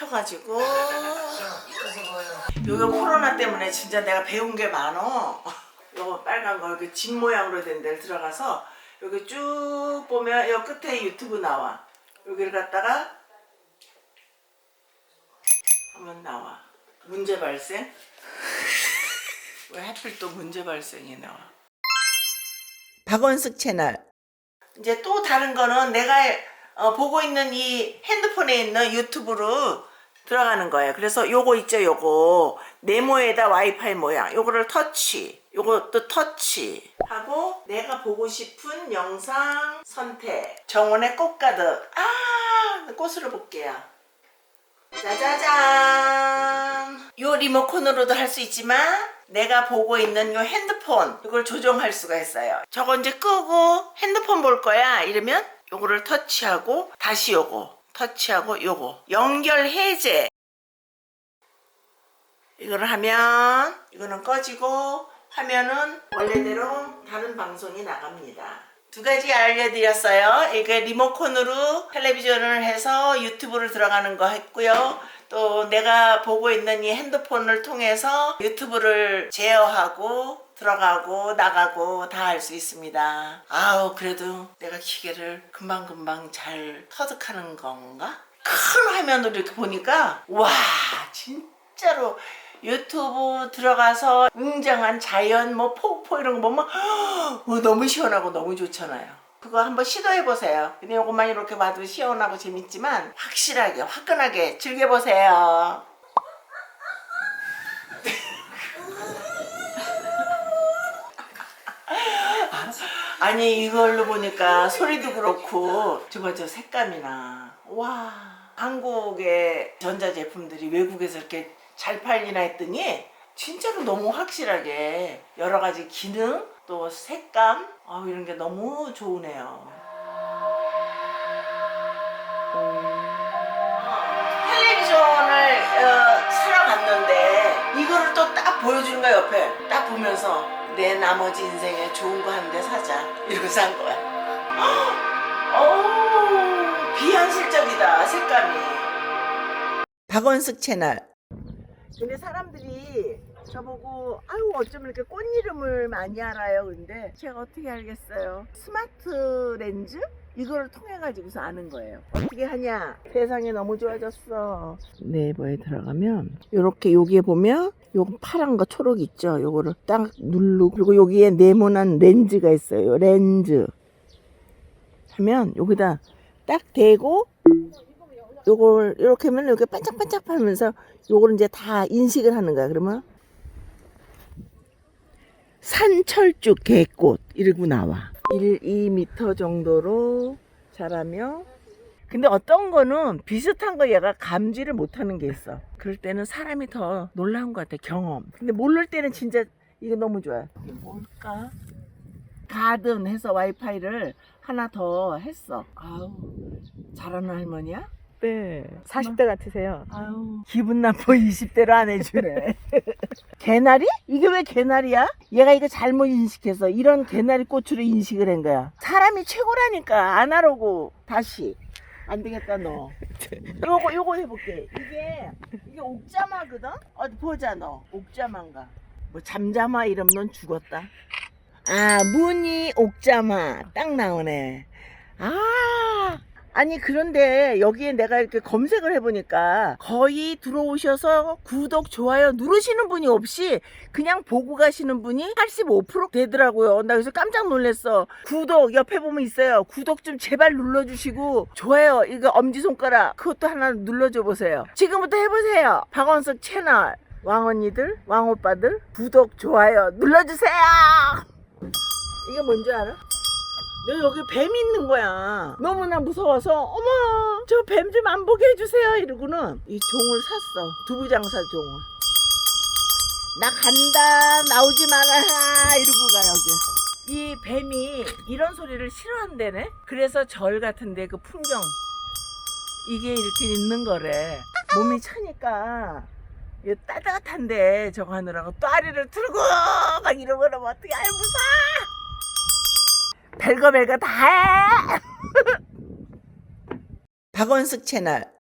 펴가지고. 요거 코로나 때문에 진짜 내가 배운 게 많어. 요거 빨간 거 이렇게 집 모양으로 된 데를 들어가서 여기 쭉 보면 요 끝에 유튜브 나와. 여기를 갖다가 하면 나와. 문제 발생? 왜 하필 또 문제 발생이 나와? 박원숙 채널. 이제 또 다른 거는 내가 어, 보고 있는 이 핸드폰에 있는 유튜브로 들어가는 거예요. 그래서 요거 있죠, 요거 네모에다 와이파이 모양. 요거를 터치. 요것도 터치. 하고 내가 보고 싶은 영상 선택. 정원의 꽃 가득. 아, 꽃으로 볼게요. 짜자잔. 요 리모컨으로도 할 수 있지만 내가 보고 있는 요 핸드폰 이걸 조정할 수가 있어요. 저거 이제 끄고 핸드폰 볼 거야. 이러면 요거를 터치하고 다시 요거 터치하고 요거 연결 해제 이거를 하면 이거는 꺼지고 화면은 원래대로 다른 방송이 나갑니다. 두 가지 알려드렸어요. 이게 리모컨으로 텔레비전을 해서 유튜브를 들어가는 거 했고요. 또 내가 보고 있는 이 핸드폰을 통해서 유튜브를 제어하고 들어가고 나가고 다 할 수 있습니다. 아우 그래도 내가 기계를 금방금방 잘 터득하는 건가? 큰 화면으로 이렇게 보니까 와 진짜로 유튜브 들어가서 웅장한 자연 뭐 폭포 이런 거 보면 어, 너무 시원하고 너무 좋잖아요. 그거 한번 시도해 보세요. 근데 요것만 이렇게 봐도 시원하고 재밌지만 확실하게 화끈하게 즐겨 보세요. 아니 이걸로 보니까 소리도 그렇고 저거 저 색감이나 와 한국의 전자제품들이 외국에서 이렇게 잘 팔리나 했더니 진짜로 너무 확실하게 여러 가지 기능 또 색감 아 이런 게 너무 좋으네요. 텔레비전을 어, 사러 갔는데 이거를 또 딱 보여주는 거야 옆에. 딱 보면서 내 나머지 인생에 좋은 거 한 대 사자. 이러고 산 거야. 오 비현실적이다 색감이. 박원숙 채널 근데 사람들이 저보고 아유 어쩜 이렇게 꽃 이름을 많이 알아요? 근데 제가 어떻게 알겠어요? 스마트 렌즈? 이거를 통해 가지고서 아는 거예요 어떻게 하냐? 세상이 너무 좋아졌어. 네이버에 들어가면 요렇게 여기에 보면 요 파란 거 초록 있죠? 요거를 딱 누르고 그리고 여기에 네모난 렌즈가 있어요. 요 렌즈. 하면 여기다 딱 대고 요걸 이렇게 하면 이렇게 반짝반짝 하면서 요걸 이제 다 인식을 하는 거야. 그러면 산철쭉 개꽃 이러고 나와. 1, 2m 정도로 자라며. 근데 어떤 거는 비슷한 거 얘가 감지를 못하는 게 있어. 그럴 때는 사람이 더 놀라운 것 같아 경험. 근데 모를 때는 진짜 이게 너무 좋아요. 이게 뭘까? 가든 해서 와이파이를 하나 더 했어. 아우 잘하는 할머니야? 네. 40대 같으세요. 아유. 기분 나빠 20대로 안 해주네. 개나리? 이게 왜 개나리야? 얘가 이거 잘못 인식해서 이런 개나리 꽃으로 인식을 한 거야. 사람이 최고라니까. 안 하라고. 다시. 안 되겠다 너. 요거 요거 해볼게. 이게 이게 옥자마거든? 어디 보자 너. 옥자마인가. 뭐 잠자마 이러면 넌 죽었다. 아 무늬 옥자마. 딱 나오네. 아 아니 그런데 여기에 내가 이렇게 검색을 해보니까 거의 들어오셔서 구독 좋아요 누르시는 분이 없이 그냥 보고 가시는 분이 85% 되더라고요. 나 그래서 깜짝 놀랐어. 구독 옆에 보면 있어요. 구독 좀 제발 눌러주시고 좋아요 이거 엄지손가락 그것도 하나 눌러줘 보세요. 지금부터 해보세요. 박원석 채널. 왕언니들 왕오빠들 구독 좋아요 눌러주세요. 이게 뭔지 알아? 너 여기 뱀 있는 거야. 너무나 무서워서 어머 저 뱀 좀 안 보게 해주세요 이러고는 이 종을 샀어 두부 장사 종을. 나 간다 나오지 마라 이러고 가 여기. 이 뱀이 이런 소리를 싫어한대네. 그래서 절 같은데 그 풍경 이게 이렇게 있는 거래. 몸이 차니까 이 따뜻한데 저거 하느라고 또아리를 틀고 막 이러고 그러면 어떻게 아유 무서워. 별거 별거 다 해. 박원숙 채널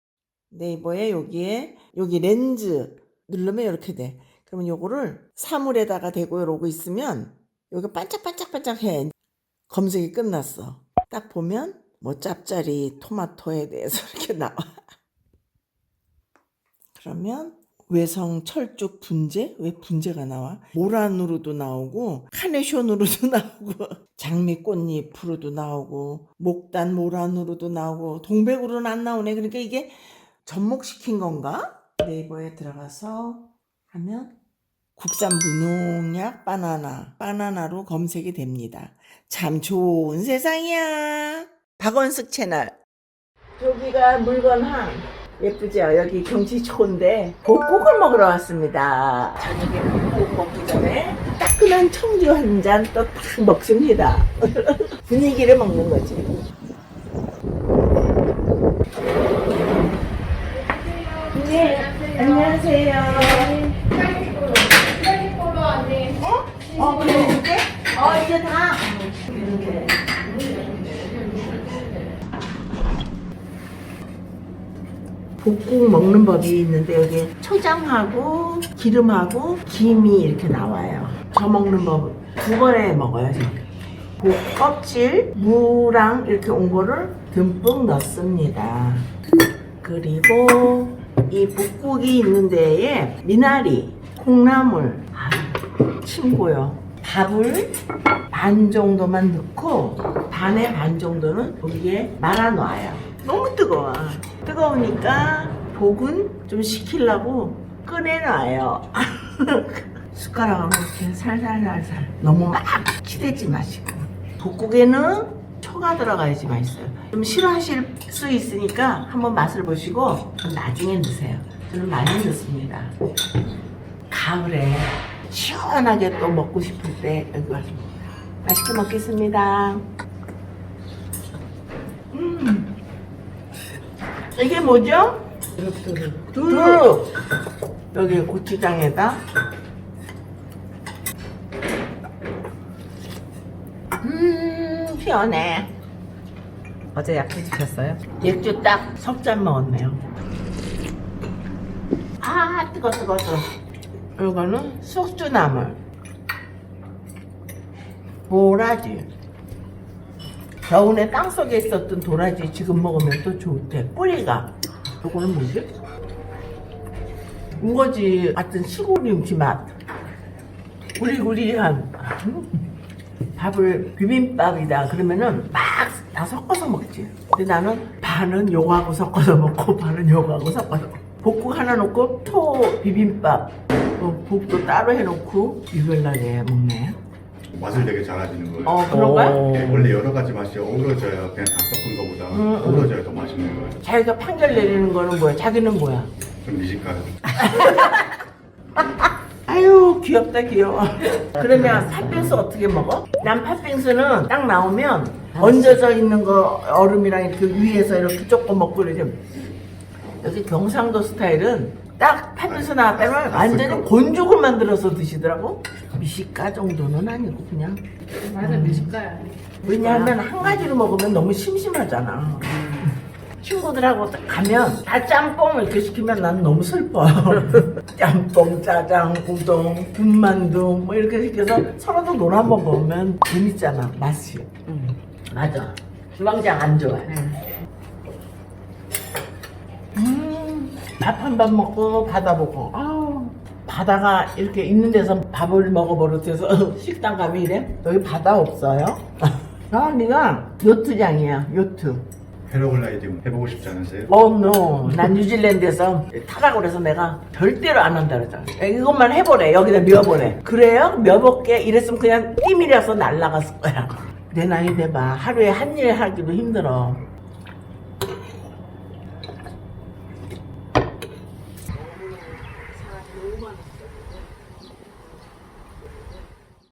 네이버에 여기에 여기 렌즈 누르면 이렇게 돼. 그러면 요거를 사물에다가 대고 이러고 있으면 여기 반짝반짝반짝해. 검색이 끝났어. 딱 보면 뭐 짭짜리 토마토에 대해서 이렇게 나와. 그러면 외성 철쭉 분재? 왜 분재가 나와? 모란으로도 나오고 카네션으로도 나오고 장미 꽃잎으로도 나오고 목단 모란으로도 나오고 동백으로는 안 나오네. 그러니까 이게 접목시킨 건가? 네이버에 들어가서 하면 국산 무농약 바나나 바나나로 검색이 됩니다. 참 좋은 세상이야. 박원숙 채널. 여기가 물건 항. 예쁘죠? 여기 경치 좋은데 복국을 먹으러 왔습니다. 저녁에 복국 먹기 전에 따끈한 청주 한 잔 또 딱 먹습니다. 분위기를 먹는 거지. 네, 안녕하세요. 어? 어, 그래, 이제? 어, 이제 다. 복국 먹는 법이 있는데 여기 초장하고 기름하고 김이 이렇게 나와요. 저 먹는 법 두 번에 먹어요. 복 껍질, 무랑 이렇게 온 거를 듬뿍 넣습니다. 그리고 이 복국이 있는 데에 미나리, 콩나물, 아, 친고요. 밥을 반 정도만 넣고 반의 반 정도는 여기에 말아 놔요. 너무 뜨거워. 뜨거우니까 복은 좀 식히려고 꺼내놔요. 숟가락으로 이렇게 살살살살 너무 막 치대지 마시고 복국에는 초가 들어가야지 맛있어요. 좀 싫어하실 수 있으니까 한번 맛을 보시고 좀 나중에 넣으세요. 저는 많이 넣습니다. 가을에 시원하게 또 먹고 싶을 때 여기 와서 맛있게 먹겠습니다. 음. 이게 뭐죠? 두릅. 여기 고추장에다. 음, 시원해. 어제 약해 주셨어요? 맥주 딱 석잔 먹었네요. 아, 뜨거, 뜨거, 뜨거. 이거는 숙주나물. 도라지. 겨우내 땅속에 있었던 도라지 지금 먹으면 또 좋대. 뿌리가. 이거는 뭐지? 우거지 같은 시골 음식 맛. 구리구리한. 음. 밥을 비빔밥이다 그러면은 막 다 섞어서 먹지. 근데 나는 반은 요거하고 섞어서 먹고 반은 요거하고 섞어서. 볶국 하나 놓고 토 비빔밥 어, 국도 따로 해놓고 유별나게 먹네. 맛을 되게 잘 하시는 거예요. 어 그런가요? 네, 원래 여러 가지 맛이 어우러져야 그냥 다 섞은 거보다 음, 음. 어우러져야 더 맛있는 거예요. 자기가 판결 내리는 거는 뭐야? 자기는 뭐야? 좀 미식가요. 아유 귀엽다 귀여워. 그러면 팥빙수 어떻게 먹어? 난 팥빙수는 딱 나오면 얹어져 있는 거 얼음이랑 이렇게 위에서 이렇게 조금 먹고 그러지. 여기 경상도 스타일은 딱 팥빙수 나왔다면 완전히 곤죽을 만들어서 드시더라고. 미식가 정도는 아니고 그냥. 맞아 미식가야. 왜냐하면 한 가지로 먹으면 너무 심심하잖아. 친구들하고 딱 가면 다 짬뽕 이렇게 시키면 난 너무 슬퍼. 짬뽕, 짜장, 우동, 군만두 뭐 이렇게 시켜서 서로도 놀아 먹으면 재밌잖아 맛이. 맞아. 주방장 안 좋아해. 밥한밥 먹고 바다 보고. 아우, 바다가 이렇게 있는 데서 밥을 먹어버릇해서 식당 가면 이래? 여기 바다 없어요? 아, 네가 요트장이야, 요트. 패러글라이딩 해보고 싶지 않으세요? 어, 노. 난 뉴질랜드에서 타라고 그래서 내가 절대로 안 한다 그랬잖아. 이것만 해보래. 여기다 미워보래. 그래요? 몇억개 이랬으면 그냥 띠밀려서 날라갔을 거야. 내 나이 돼봐. 하루에 한 일 하기도 힘들어.